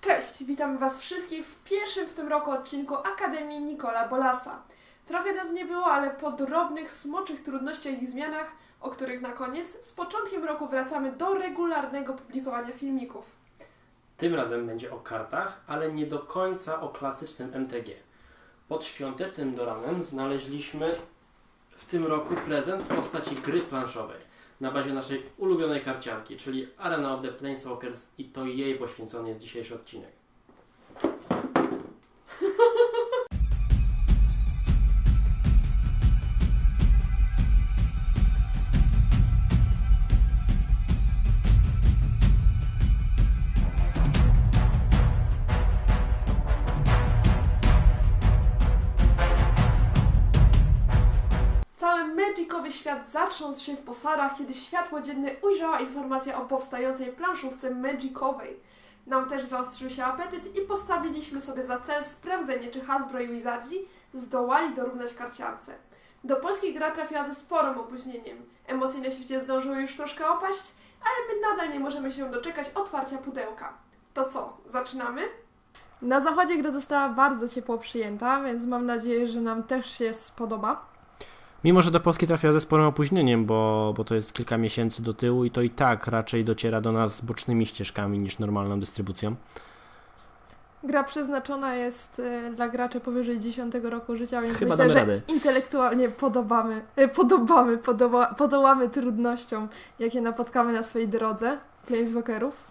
Cześć, witam Was wszystkich w pierwszym w tym roku odcinku Akademii Nikola Bolasa. Trochę nas nie było, ale po drobnych, smoczych trudnościach i zmianach, o których na koniec, z początkiem roku wracamy do regularnego publikowania filmików. Tym razem będzie o kartach, ale nie do końca o klasycznym MTG. Pod świątecznym doranem znaleźliśmy w tym roku prezent w postaci gry planszowej na bazie naszej ulubionej karcianki, czyli Arena of the Planeswalkers i to jej poświęcony jest dzisiejszy odcinek. Zatrząsł się w posarach, kiedy światło dzienne ujrzała informacja o powstającej planszówce magicowej. Nam też zaostrzył się apetyt i postawiliśmy sobie za cel sprawdzenie, czy Hasbro i Wizardzi zdołali dorównać karciance. Do polskich gra trafiła ze sporym opóźnieniem. Emocje na świecie zdążyły już troszkę opaść, ale my nadal nie możemy się doczekać otwarcia pudełka. To co, zaczynamy? Na zachodzie gra została bardzo ciepło przyjęta, więc mam nadzieję, że nam też się spodoba. Mimo, że do Polski trafia ze sporym opóźnieniem, bo, bo to jest kilka miesięcy do tyłu i to i tak raczej dociera do nas bocznymi ścieżkami niż normalną dystrybucją. Gra przeznaczona jest e, dla graczy powyżej 10 roku życia, więc Chyba myślę, że radę. intelektualnie podobamy, e, podobamy, podoła, podołamy trudnościom, jakie napotkamy na swojej drodze Planeswalkerów.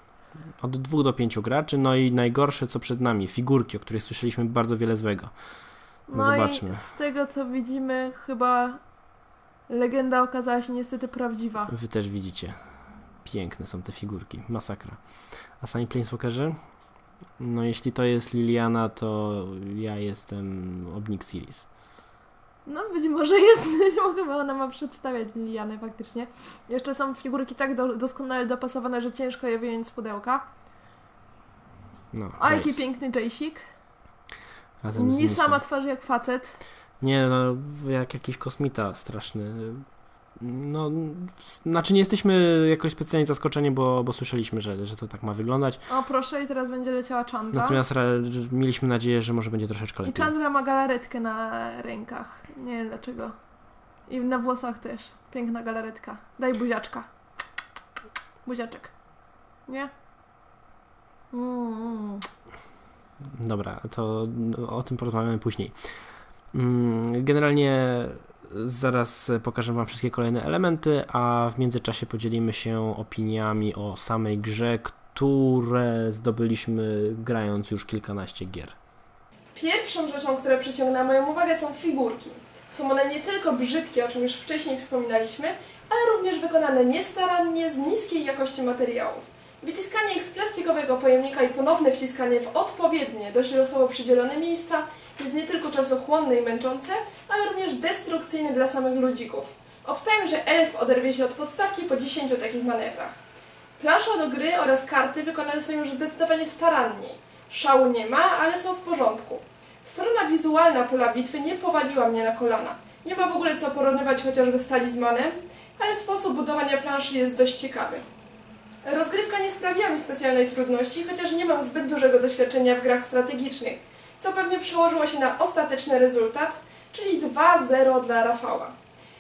Od dwóch do pięciu graczy, no i najgorsze co przed nami, figurki, o których słyszeliśmy bardzo wiele złego. No Zobaczmy. i z tego co widzimy, chyba legenda okazała się niestety prawdziwa. Wy też widzicie. Piękne są te figurki. Masakra. A sami Planeswalkerzy? No jeśli to jest Liliana, to ja jestem Obnixilis. No być może jest, chyba ona ma przedstawiać Lilianę faktycznie. Jeszcze są figurki tak do, doskonale dopasowane, że ciężko je wyjąć z pudełka. No, A jaki piękny Jace'ik. Razem Nie sama twarzy jak facet. Nie, no jak jakiś kosmita straszny. No, znaczy nie jesteśmy jakoś specjalnie zaskoczeni, bo, bo słyszeliśmy, że, że to tak ma wyglądać. O proszę, i teraz będzie leciała Chandra. Natomiast mieliśmy nadzieję, że może będzie troszeczkę I lepiej. Chandra ma galaretkę na rękach. Nie wiem dlaczego. I na włosach też. Piękna galaretka. Daj buziaczka. Buziaczek. Nie? Mm. Dobra, to o tym porozmawiamy później. Mm, Generalnie zaraz pokażę Wam wszystkie kolejne elementy, a w międzyczasie podzielimy się opiniami o samej grze, które zdobyliśmy grając już kilkanaście gier. Pierwszą rzeczą, która przyciągnęła moją uwagę są figurki. Są one nie tylko brzydkie, o czym już wcześniej wspominaliśmy, ale również wykonane niestarannie, z niskiej jakości materiałów. Wyciskanie ich z plastikowego pojemnika i ponowne wciskanie w odpowiednie, dość losowo przydzielone miejsca jest nie tylko czasochłonne i męczące, ale również destrukcyjne dla samych ludzików. Obstawiam, że elf oderwie się od podstawki po 10 takich manewrach. Plansza do gry oraz karty wykonane są już zdecydowanie staranniej. Szału nie ma, ale są w porządku. Strona wizualna pola bitwy nie powaliła mnie na kolana. Nie ma w ogóle co porównywać chociażby z talizmanem, ale sposób budowania planszy jest dość ciekawy. Rozgrywka nie sprawiła mi specjalnej trudności, chociaż nie mam zbyt dużego doświadczenia w grach strategicznych, co pewnie przełożyło się na ostateczny rezultat, czyli 2-0 dla Rafała.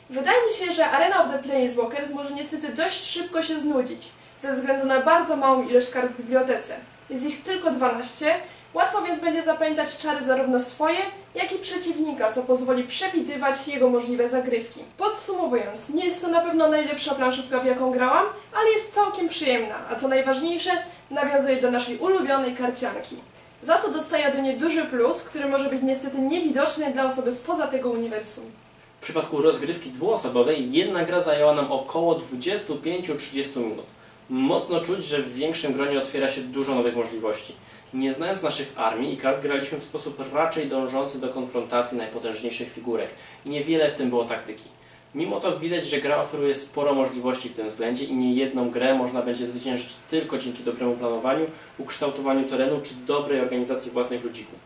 Wydaje mi się, że Arena of the Planeswalkers może niestety dość szybko się znudzić, ze względu na bardzo małą ilość kart w bibliotece. Jest ich tylko 12, łatwo więc będzie zapamiętać czary zarówno swoje, jak i przeciwnika, co pozwoli przewidywać jego możliwe zagrywki. Podsumowując, nie jest to na pewno najlepsza planszówka, w jaką grałam, ale jest całkiem przyjemna, a co najważniejsze, nawiązuje do naszej ulubionej karcianki. Za to dostaje ode mnie duży plus, który może być niestety niewidoczny dla osoby spoza tego uniwersum. W przypadku rozgrywki dwuosobowej jedna gra zajęła nam około 25-30 minut. Mocno czuć, że w większym gronie otwiera się dużo nowych możliwości. Nie znając naszych armii i kart, graliśmy w sposób raczej dążący do konfrontacji najpotężniejszych figurek i niewiele w tym było taktyki. Mimo to widać, że gra oferuje sporo możliwości w tym względzie i nie jedną grę można będzie zwyciężyć tylko dzięki dobremu planowaniu, ukształtowaniu terenu czy dobrej organizacji własnych ludzików.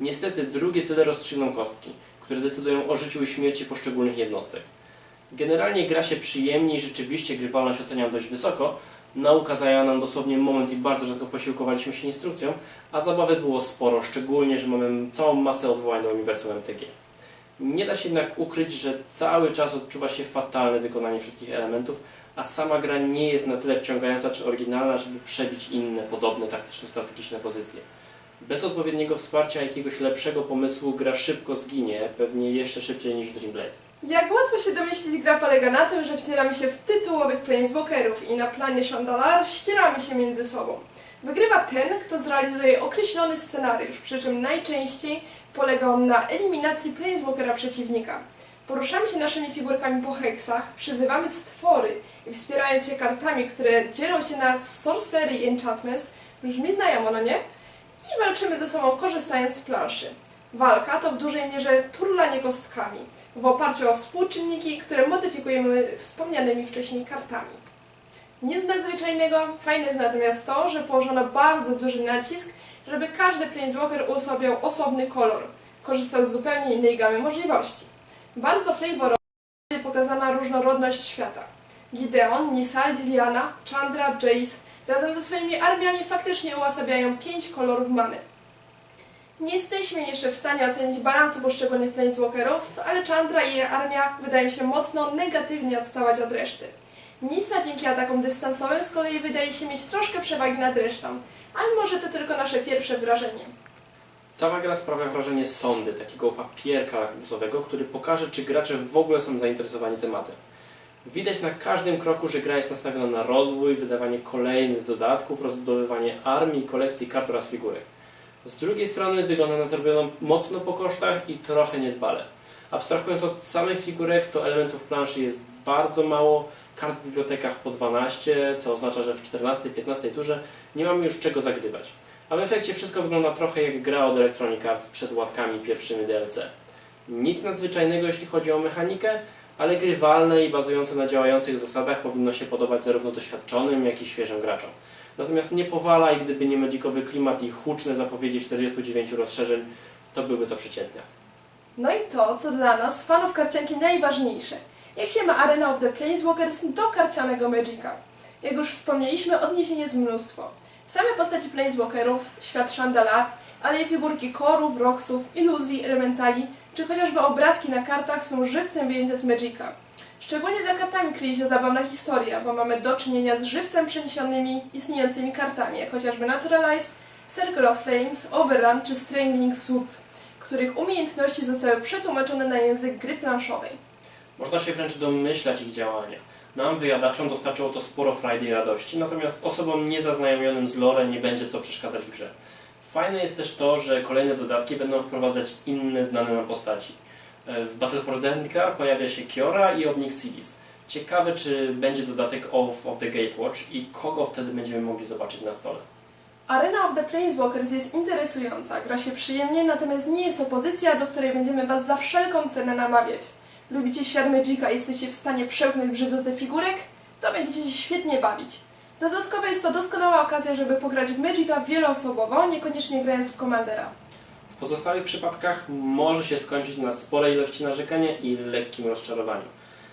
Niestety drugie tyle rozstrzygną kostki, które decydują o życiu i śmierci poszczególnych jednostek. Generalnie gra się przyjemnie i rzeczywiście grywalność oceniam dość wysoko, Nauka zajęła nam dosłownie moment i bardzo rzadko posiłkowaliśmy się instrukcją, a zabawy było sporo, szczególnie, że mamy całą masę odwołań do uniwersum MTG. Nie da się jednak ukryć, że cały czas odczuwa się fatalne wykonanie wszystkich elementów, a sama gra nie jest na tyle wciągająca czy oryginalna, żeby przebić inne, podobne taktyczno-strategiczne pozycje. Bez odpowiedniego wsparcia jakiegoś lepszego pomysłu gra szybko zginie, pewnie jeszcze szybciej niż Dreamblade. Jak łatwo się domyślić, gra polega na tym, że wcieramy się w tytułowych planeswalkerów i na planie Chandalar ścieramy się między sobą. Wygrywa ten, kto zrealizuje określony scenariusz, przy czym najczęściej polega on na eliminacji planeswalkera przeciwnika. Poruszamy się naszymi figurkami po heksach, przyzywamy stwory i wspierając się kartami, które dzielą się na sorcery i enchantments, brzmi znajomo, no nie? I walczymy ze sobą korzystając z planszy. Walka to w dużej mierze turlanie kostkami w oparciu o współczynniki, które modyfikujemy wspomnianymi wcześniej kartami. Nic nadzwyczajnego, fajne jest natomiast to, że położono bardzo duży nacisk, żeby każdy Planeswalker uosabiał osobny kolor. Korzystał z zupełnie innej gamy możliwości. Bardzo flavorowo pokazana różnorodność świata. Gideon, Nisa, Liliana, Chandra, Jace razem ze swoimi armiami faktycznie uosabiają pięć kolorów many. Nie jesteśmy jeszcze w stanie ocenić balansu poszczególnych Planeswalkerów, ale Chandra i jej armia wydają się mocno negatywnie odstawać od reszty. Nisa dzięki atakom dystansowym z kolei wydaje się mieć troszkę przewagi nad resztą, ale może to tylko nasze pierwsze wrażenie. Cała gra sprawia wrażenie sondy, takiego papierka lakmusowego, który pokaże, czy gracze w ogóle są zainteresowani tematem. Widać na każdym kroku, że gra jest nastawiona na rozwój, wydawanie kolejnych dodatków, rozbudowywanie armii, kolekcji kart oraz figurek. Z drugiej strony wygląda na zrobioną mocno po kosztach i trochę niedbale. Abstrahując od samych figurek, to elementów planszy jest bardzo mało, kart w bibliotekach po 12, co oznacza, że w 14-15 turze nie mamy już czego zagrywać. A w efekcie wszystko wygląda trochę jak gra od Electronic Arts przed łatkami pierwszymi DLC. Nic nadzwyczajnego jeśli chodzi o mechanikę, ale grywalne i bazujące na działających zasadach powinno się podobać zarówno doświadczonym, jak i świeżym graczom. Natomiast nie powala i gdyby nie magicowy klimat i huczne zapowiedzi 49 rozszerzeń, to byłby to przeciętnia. No i to, co dla nas, fanów karcianki najważniejsze. Jak się ma Arena of the Planeswalkers do karcianego Magica? Jak już wspomnieliśmy, odniesienie jest mnóstwo. Same postaci Planeswalkerów, świat Chandala, ale i figurki korów, roxów, iluzji, elementali, czy chociażby obrazki na kartach są żywcem wyjęte z Magica. Szczególnie za kartami kryje się zabawna historia, bo mamy do czynienia z żywcem przeniesionymi istniejącymi kartami, jak chociażby Naturalize, Circle of Flames, Overrun czy Strangling Suit, których umiejętności zostały przetłumaczone na język gry planszowej. Można się wręcz domyślać ich działania. Nam, wyjadaczom, dostarczyło to sporo i radości, natomiast osobom niezaznajomionym z lore nie będzie to przeszkadzać w grze. Fajne jest też to, że kolejne dodatki będą wprowadzać inne znane nam postaci. E, W Battle for Zendika pojawia się Kiora i Obnixilis. Ciekawe, czy będzie dodatek Oath of the Gatewatch i kogo wtedy będziemy mogli zobaczyć na stole. Arena of the Planeswalkers jest interesująca, gra się przyjemnie, natomiast nie jest to pozycja, do której będziemy Was za wszelką cenę namawiać. Lubicie świat Magica i jesteście w stanie przełknąć brzydotę figurek? To będziecie się świetnie bawić. Dodatkowo jest to doskonała okazja, żeby pograć w Magica wieloosobowo, niekoniecznie grając w Commandera. W pozostałych przypadkach może się skończyć na sporej ilości narzekania i lekkim rozczarowaniu.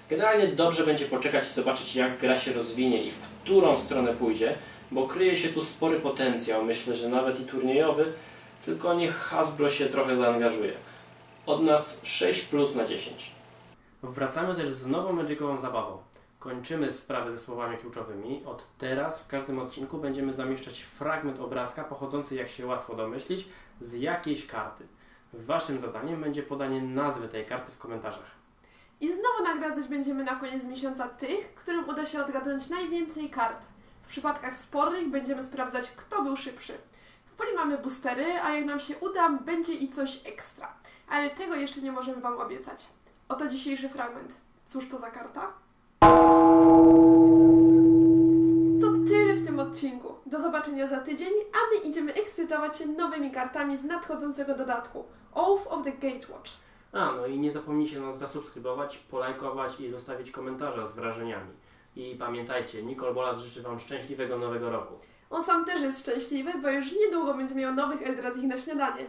Generalnie dobrze będzie poczekać i zobaczyć jak gra się rozwinie i w którą stronę pójdzie, bo kryje się tu spory potencjał, myślę, że nawet i turniejowy, tylko niech Hasbro się trochę zaangażuje. Od nas 6 plus na 10. Wracamy też z nową magicową zabawą. Kończymy sprawę ze słowami kluczowymi. Od teraz w każdym odcinku będziemy zamieszczać fragment obrazka pochodzący, jak się łatwo domyślić, z jakiejś karty. Waszym zadaniem będzie podanie nazwy tej karty w komentarzach. I znowu nagradzać będziemy na koniec miesiąca tych, którym uda się odgadnąć najwięcej kart. W przypadkach spornych będziemy sprawdzać, kto był szybszy. W poli mamy boostery, a jak nam się uda, będzie i coś ekstra. Ale tego jeszcze nie możemy Wam obiecać. Oto dzisiejszy fragment. Cóż to za karta? To tyle w tym odcinku. Do zobaczenia za tydzień, a my idziemy ekscytować się nowymi kartami z nadchodzącego dodatku Oath of the Gatewatch. A, no i nie zapomnijcie nas zasubskrybować, polajkować i zostawić komentarza z wrażeniami. I pamiętajcie, Nicole Bolat życzy Wam szczęśliwego nowego roku. On sam też jest szczęśliwy, bo już niedługo będzie miał nowych Eldrazi na śniadanie.